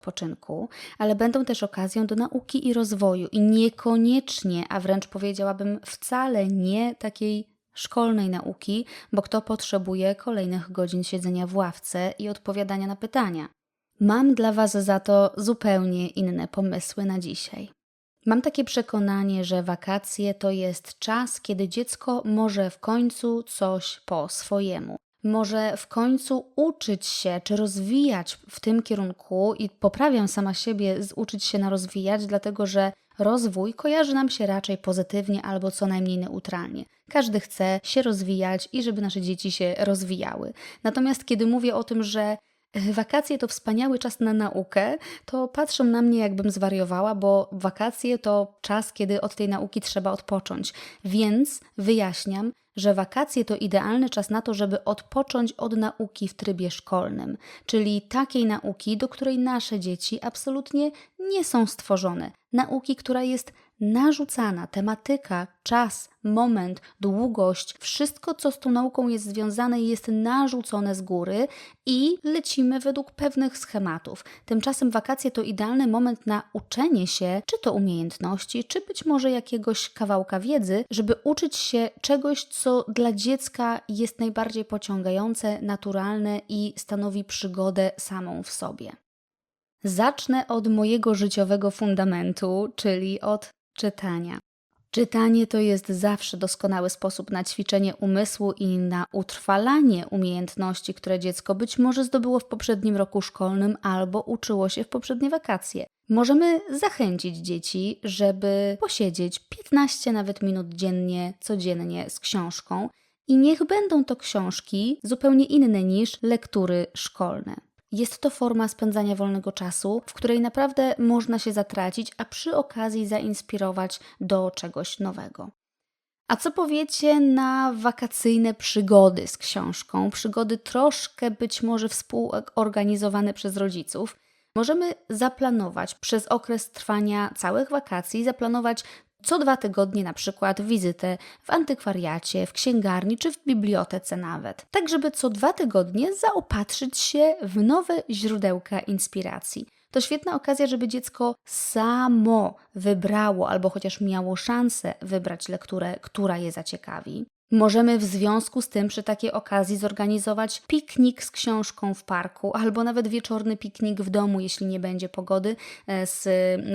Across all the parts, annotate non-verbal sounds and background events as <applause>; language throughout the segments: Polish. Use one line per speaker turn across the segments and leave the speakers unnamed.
odpoczynku, ale będą też okazją do nauki i rozwoju i niekoniecznie, a wręcz powiedziałabym wcale nie takiej szkolnej nauki, bo kto potrzebuje kolejnych godzin siedzenia w ławce i odpowiadania na pytania. Mam dla Was za to zupełnie inne pomysły na dzisiaj. Mam takie przekonanie, że wakacje to jest czas, kiedy dziecko może w końcu coś po swojemu. Może w końcu uczyć się, czy rozwijać w tym kierunku, i poprawiam sama siebie, z uczyć się na rozwijać, dlatego że rozwój kojarzy nam się raczej pozytywnie albo co najmniej neutralnie. Każdy chce się rozwijać i żeby nasze dzieci się rozwijały. Natomiast kiedy mówię o tym, że Wakacje to wspaniały czas na naukę, to patrzą na mnie, jakbym zwariowała, bo wakacje to czas, kiedy od tej nauki trzeba odpocząć. Więc wyjaśniam, że wakacje to idealny czas na to, żeby odpocząć od nauki w trybie szkolnym, czyli takiej nauki, do której nasze dzieci absolutnie nie są stworzone. Nauki, która jest narzucana tematyka, czas, moment, długość, wszystko, co z tą nauką jest związane, jest narzucone z góry i lecimy według pewnych schematów. Tymczasem wakacje to idealny moment na uczenie się, czy to umiejętności, czy być może jakiegoś kawałka wiedzy, żeby uczyć się czegoś, co dla dziecka jest najbardziej pociągające, naturalne i stanowi przygodę samą w sobie. Zacznę od mojego życiowego fundamentu, czyli od czytania. Czytanie to jest zawsze doskonały sposób na ćwiczenie umysłu i na utrwalanie umiejętności, które dziecko być może zdobyło w poprzednim roku szkolnym albo uczyło się w poprzednie wakacje. Możemy zachęcić dzieci, żeby posiedzieć 15 nawet minut dziennie, codziennie z książką i niech będą to książki zupełnie inne niż lektury szkolne. Jest to forma spędzania wolnego czasu, w której naprawdę można się zatracić, a przy okazji zainspirować do czegoś nowego. A co powiecie na wakacyjne przygody z książką? Przygody troszkę być może współorganizowane przez rodziców. Możemy zaplanować przez okres trwania całych wakacji, zaplanować co dwa tygodnie na przykład wizytę w antykwariacie, w księgarni czy w bibliotece nawet. Tak, żeby co dwa tygodnie zaopatrzyć się w nowe źródełka inspiracji. To świetna okazja, żeby dziecko samo wybrało albo chociaż miało szansę wybrać lekturę, która je zaciekawi. Możemy w związku z tym przy takiej okazji zorganizować piknik z książką w parku, albo nawet wieczorny piknik w domu, jeśli nie będzie pogody, e, z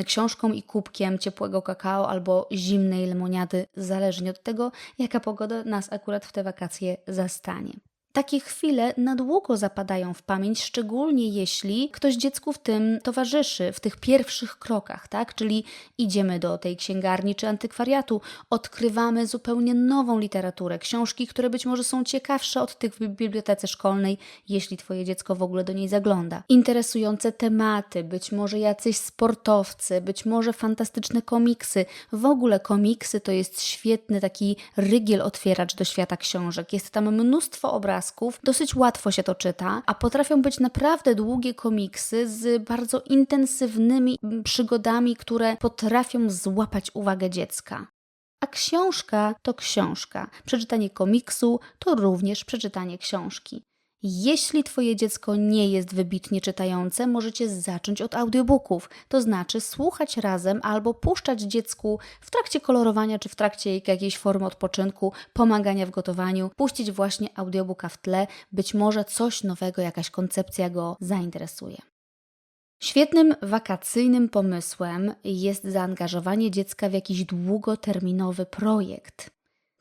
książką i kubkiem ciepłego kakao albo zimnej lemoniady, zależnie od tego, jaka pogoda nas akurat w te wakacje zastanie. Takie chwile na długo zapadają w pamięć, szczególnie jeśli ktoś dziecku w tym towarzyszy, w tych pierwszych krokach, tak? Czyli idziemy do tej księgarni czy antykwariatu, odkrywamy zupełnie nową literaturę, książki, które być może są ciekawsze od tych w bibliotece szkolnej, jeśli Twoje dziecko w ogóle do niej zagląda. Interesujące tematy, być może jacyś sportowcy, być może fantastyczne komiksy. W ogóle komiksy to jest świetny taki rygiel otwieracz do świata książek. Jest tam mnóstwo obrazów, obrazków, dosyć łatwo się to czyta, a potrafią być naprawdę długie komiksy z bardzo intensywnymi przygodami, które potrafią złapać uwagę dziecka. A książka to książka. Przeczytanie komiksu to również przeczytanie książki. Jeśli Twoje dziecko nie jest wybitnie czytające, możecie zacząć od audiobooków, to znaczy słuchać razem albo puszczać dziecku w trakcie kolorowania czy w trakcie jakiejś formy odpoczynku, pomagania w gotowaniu, puścić właśnie audiobooka w tle, być może coś nowego, jakaś koncepcja go zainteresuje. Świetnym wakacyjnym pomysłem jest zaangażowanie dziecka w jakiś długoterminowy projekt.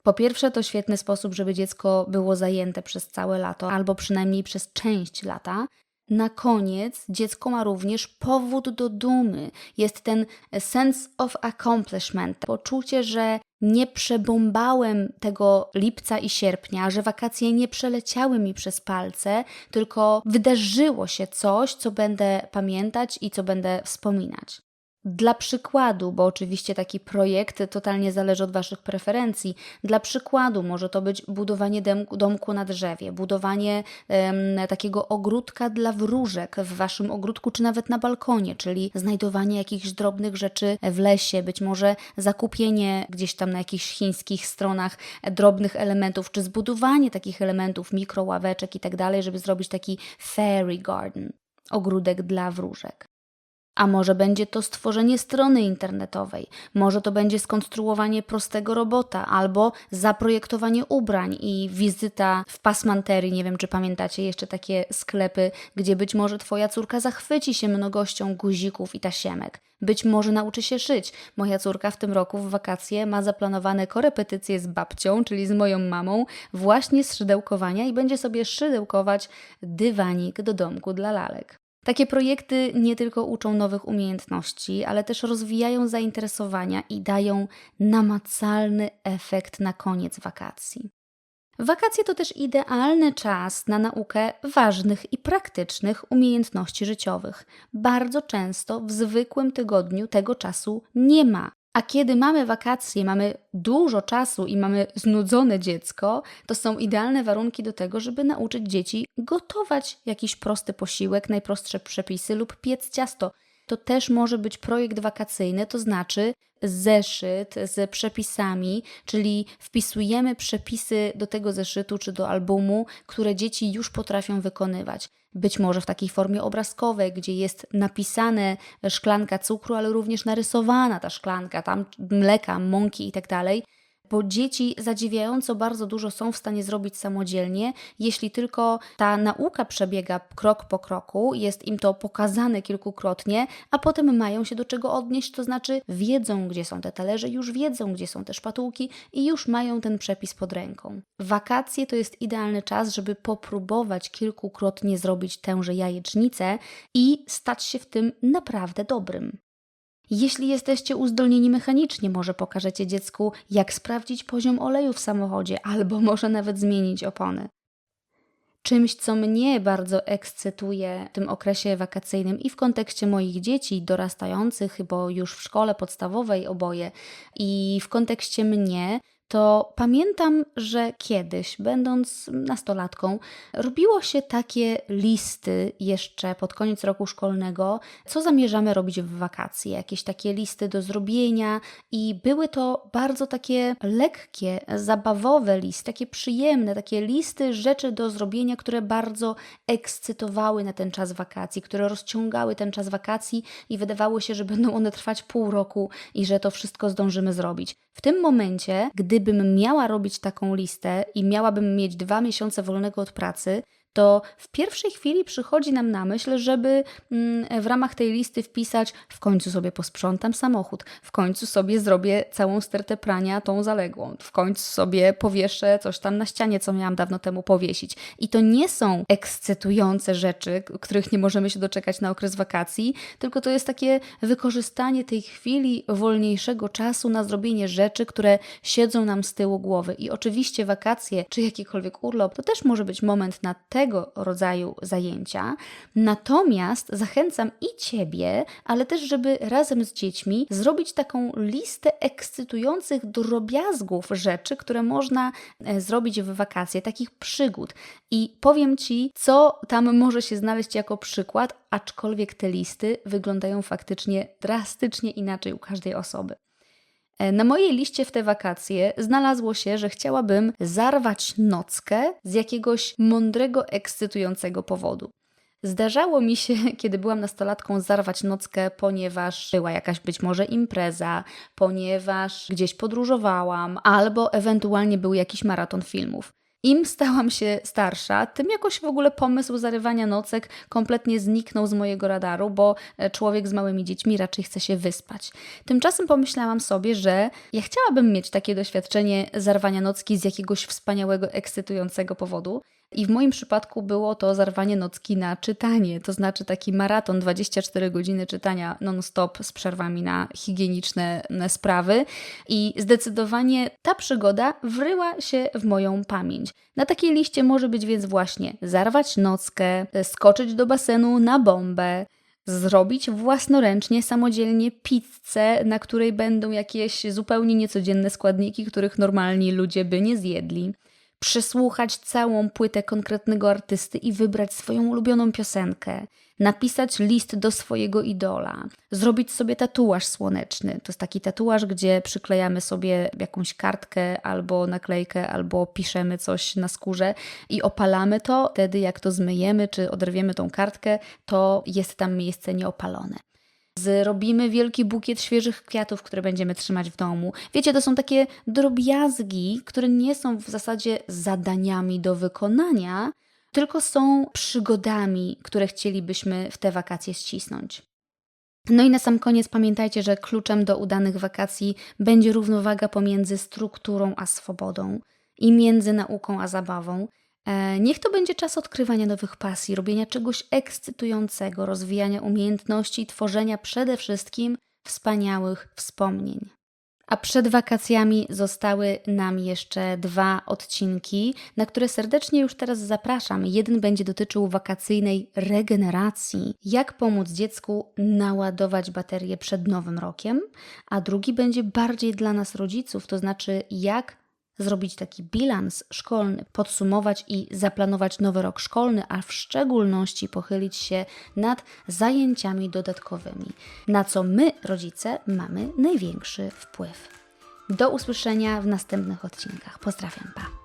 Po pierwsze, to świetny sposób, żeby dziecko było zajęte przez całe lato, albo przynajmniej przez część lata. Na koniec dziecko ma również powód do dumy. Jest ten sense of accomplishment, poczucie, że nie przebombałem tego lipca i sierpnia, że wakacje nie przeleciały mi przez palce, tylko wydarzyło się coś, co będę pamiętać i co będę wspominać. Dla przykładu, bo oczywiście taki projekt totalnie zależy od Waszych preferencji, dla przykładu może to być budowanie domku na drzewie, budowanie um, takiego ogródka dla wróżek w Waszym ogródku, czy nawet na balkonie, czyli znajdowanie jakichś drobnych rzeczy w lesie, być może zakupienie gdzieś tam na jakichś chińskich stronach drobnych elementów, czy zbudowanie takich elementów, mikroławeczek i tak dalej, żeby zrobić taki fairy garden, ogródek dla wróżek. A może będzie to stworzenie strony internetowej, może to będzie skonstruowanie prostego robota, albo zaprojektowanie ubrań i wizyta w pasmanterii. Nie wiem, czy pamiętacie jeszcze takie sklepy, gdzie być może Twoja córka zachwyci się mnogością guzików i tasiemek. Być może nauczy się szyć. Moja córka w tym roku w wakacje ma zaplanowane korepetycje z babcią, czyli z moją mamą, właśnie z szydełkowania i będzie sobie szydełkować dywanik do domku dla lalek. Takie projekty nie tylko uczą nowych umiejętności, ale też rozwijają zainteresowania i dają namacalny efekt na koniec wakacji. Wakacje to też idealny czas na naukę ważnych i praktycznych umiejętności życiowych. Bardzo często w zwykłym tygodniu tego czasu nie ma. A kiedy mamy wakacje, mamy dużo czasu i mamy znudzone dziecko, to są idealne warunki do tego, żeby nauczyć dzieci gotować jakiś prosty posiłek, najprostsze przepisy lub piec ciasto. To też może być projekt wakacyjny, to znaczy zeszyt z przepisami, czyli wpisujemy przepisy do tego zeszytu czy do albumu, które dzieci już potrafią wykonywać. Być może w takiej formie obrazkowej, gdzie jest napisane szklanka cukru, ale również narysowana ta szklanka, tam mleka, mąki itd. Bo dzieci zadziwiająco bardzo dużo są w stanie zrobić samodzielnie, jeśli tylko ta nauka przebiega krok po kroku, jest im to pokazane kilkukrotnie, a potem mają się do czego odnieść, to znaczy wiedzą, gdzie są te talerze, już wiedzą, gdzie są te szpatułki i już mają ten przepis pod ręką. Wakacje to jest idealny czas, żeby popróbować kilkukrotnie zrobić tęże jajecznicę i stać się w tym naprawdę dobrym. Jeśli jesteście uzdolnieni mechanicznie, może pokażecie dziecku, jak sprawdzić poziom oleju w samochodzie, albo może nawet zmienić opony. Czymś, co mnie bardzo ekscytuje w tym okresie wakacyjnym i w kontekście moich dzieci dorastających, bo już w szkole podstawowej oboje, i w kontekście mnie, to pamiętam, że kiedyś, będąc nastolatką, robiło się takie listy jeszcze pod koniec roku szkolnego, co zamierzamy robić w wakacje, jakieś takie listy do zrobienia, i były to bardzo takie lekkie, zabawowe listy, takie przyjemne, takie listy rzeczy do zrobienia, które bardzo ekscytowały na ten czas wakacji, które rozciągały ten czas wakacji i wydawało się, że będą one trwać pół roku i że to wszystko zdążymy zrobić. W tym momencie, gdybym miała robić taką listę i miałabym mieć dwa miesiące wolnego od pracy, to w pierwszej chwili przychodzi nam na myśl, żeby mm, w ramach tej listy wpisać w końcu sobie posprzątam samochód, w końcu sobie zrobię całą stertę prania tą zaległą, w końcu sobie powieszę coś tam na ścianie, co miałam dawno temu powiesić. I to nie są ekscytujące rzeczy, których nie możemy się doczekać na okres wakacji, tylko to jest takie wykorzystanie tej chwili wolniejszego czasu na zrobienie rzeczy, które siedzą nam z tyłu głowy. I oczywiście wakacje, czy jakikolwiek urlop, to też może być moment na te tego rodzaju zajęcia. Natomiast zachęcam i Ciebie, ale też, żeby razem z dziećmi zrobić taką listę ekscytujących drobiazgów rzeczy, które można e, zrobić w wakacje, takich przygód. I powiem Ci, co tam może się znaleźć jako przykład, aczkolwiek te listy wyglądają faktycznie drastycznie inaczej u każdej osoby. E, na mojej liście w te wakacje znalazło się, że chciałabym zarwać nockę z jakiegoś mądrego, ekscytującego powodu. Zdarzało mi się, <laughs> kiedy byłam nastolatką, zarwać nockę, ponieważ była jakaś być może impreza, ponieważ gdzieś podróżowałam, albo ewentualnie był jakiś maraton filmów. Im stałam się starsza, tym jakoś w ogóle pomysł zarywania nocek kompletnie zniknął z mojego radaru, bo e, człowiek z małymi dziećmi raczej chce się wyspać. Tymczasem pomyślałam sobie, że ja chciałabym mieć takie doświadczenie zarwania nocki z jakiegoś wspaniałego, ekscytującego powodu. I w moim przypadku było to zarwanie nocki na czytanie, to znaczy taki maraton 24 godziny czytania non-stop z przerwami na higieniczne sprawy. I zdecydowanie ta przygoda wryła się w moją pamięć. Na takiej liście może być więc właśnie zarwać nockę, skoczyć do basenu na bombę, zrobić własnoręcznie, samodzielnie pizzę, na której będą jakieś zupełnie niecodzienne składniki, których normalni ludzie by nie zjedli przesłuchać całą płytę konkretnego artysty i wybrać swoją ulubioną piosenkę, napisać list do swojego idola, zrobić sobie tatuaż słoneczny. To jest taki tatuaż, gdzie przyklejamy sobie jakąś kartkę albo naklejkę, albo piszemy coś na skórze i opalamy to. Wtedy, jak to zmyjemy czy oderwiemy tą kartkę, to jest tam miejsce nieopalone. Zrobimy wielki bukiet świeżych kwiatów, które będziemy trzymać w domu. Wiecie, to są takie drobiazgi, które nie są w zasadzie zadaniami do wykonania, tylko są przygodami, które chcielibyśmy w te wakacje ścisnąć. No i na sam koniec pamiętajcie, że kluczem do udanych wakacji będzie równowaga pomiędzy strukturą a swobodą i między nauką a zabawą. E, Niech to będzie czas odkrywania nowych pasji, robienia czegoś ekscytującego, rozwijania umiejętności i tworzenia przede wszystkim wspaniałych wspomnień. A przed wakacjami zostały nam jeszcze dwa odcinki, na które serdecznie już teraz zapraszam. Jeden będzie dotyczył wakacyjnej regeneracji, jak pomóc dziecku naładować baterię przed nowym rokiem, a drugi będzie bardziej dla nas rodziców, to znaczy jak zrobić taki bilans szkolny, podsumować i zaplanować nowy rok szkolny, a w szczególności pochylić się nad zajęciami dodatkowymi, na co my, rodzice, mamy największy wpływ. Do usłyszenia w następnych odcinkach. Pozdrawiam, pa!